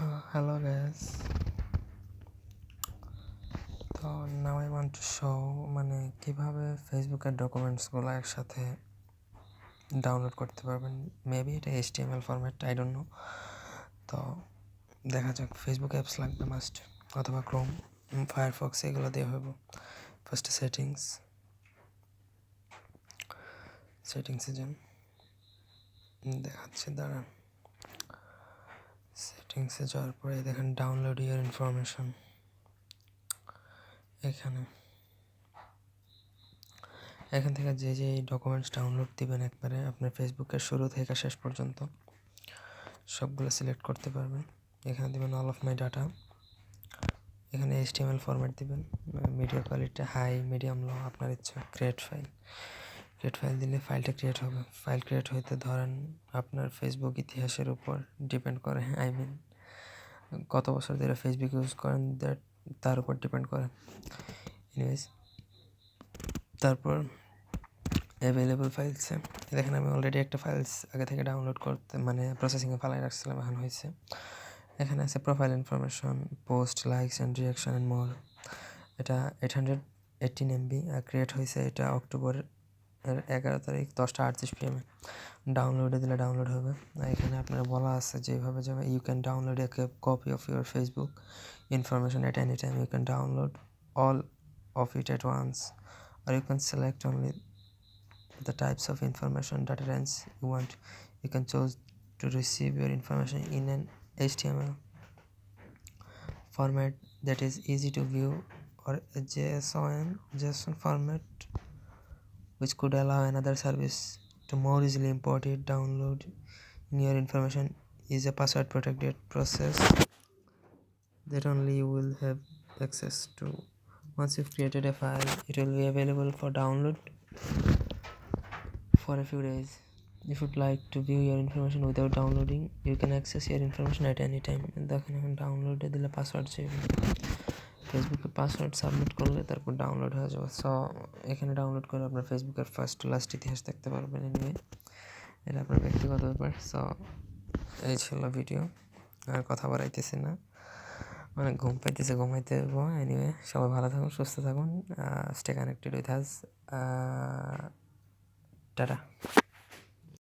hello, guys. তো now I want to show মানে কীভাবে ফেসবুকের ডকুমেন্টসগুলো একসাথে ডাউনলোড করতে পারবেন। মেবি এটা HTML format I don't know তো দেখা যাক ফেসবুক অ্যাপস লাগবে মাস্ট অথবা ক্রোম ফায়ারফক্স এগুলো দিয়ে হইব। ফার্স্টে সেটিংস সেটিংসে যান। দেখাচ্ছে, দাঁড়ান। সেটিংসে যাওয়ার পরে দেখেন ডাউনলোড ইয়ার ইনফরমেশন এখানে। এখান থেকে যে যে ডকুমেন্টস ডাউনলোড দিবেন একবারে আপনার ফেসবুকের শুরু থেকে শেষ পর্যন্ত সবগুলো সিলেক্ট করতে পারবেন। এখানে দেবেন অল অফ মাই ডাটা এখানে এইচটিএমএল ফরম্যাট দিবেন। Media quality high medium low আপনার ইচ্ছা ক্রিয়েট ফাইল ক্রিয়েট ফাইল দিলে ফাইলটা ক্রিয়েট হবে। ফাইল ক্রিয়েট হইতে ধরেন আপনার ফেসবুক ইতিহাসের উপর ডিপেন্ড করে আই মিন কত বছর ধরে ফেসবুক ইউজ করেন দ্যাট তার উপর ডিপেন্ড করে। এনিওয়েজ তারপর অ্যাভেলেবল ফাইলসে দেখেন আমি অলরেডি একটা ফাইলস আগে থেকে ডাউনলোড করতে মানে প্রসেসিংয়ে ফালাই রাখছিলাম, এখন হয়েছে। এখানে আছে profile information post likes and reaction and more এটা এইট হান্ড্রেড এইটিন এমবি আর ক্রিয়েট হয়েছে এটা অক্টোবর এগারো তারিখ দশটা আটত্রিশ পিএমে ডাউনলোডে দিলে ডাউনলোড হবে। এখানে আপনার বলা আছে যেভাবে যাবে। You can download a copy of your Facebook information at any time you can download all of it at once or you can select only the types of information data range you want you can choose to receive your information in an H T M L format that is easy to view or JS JSON format which could allow another service to more easily import it download in your information is a password protected process that only you will have access to once you've created a file it will be available for download for a few days if you'd like to view your information without downloading you can access your information at any time দেখেন এখন ডাউনলোডে দিলে password চাইবে ফেসবুকে password submit করলে তারপর download হয়ে যাবে। সো এখানে ডাউনলোড করে আপনার ফেসবুকের ফার্স্ট লাস্ট ইতিহাস দেখতে পারবেন এনিওয়ে এটা আপনার ব্যক্তিগত ব্যাপার। সো এই ছিল ভিডিও আর কথা বাড়াইতেছি না। অনেক ঘুম পাইতেছে, ঘুমাইতে দেবো এনিওয়ে সবাই ভালো থাকুন, সুস্থ থাকুন। Stay connected with us tata.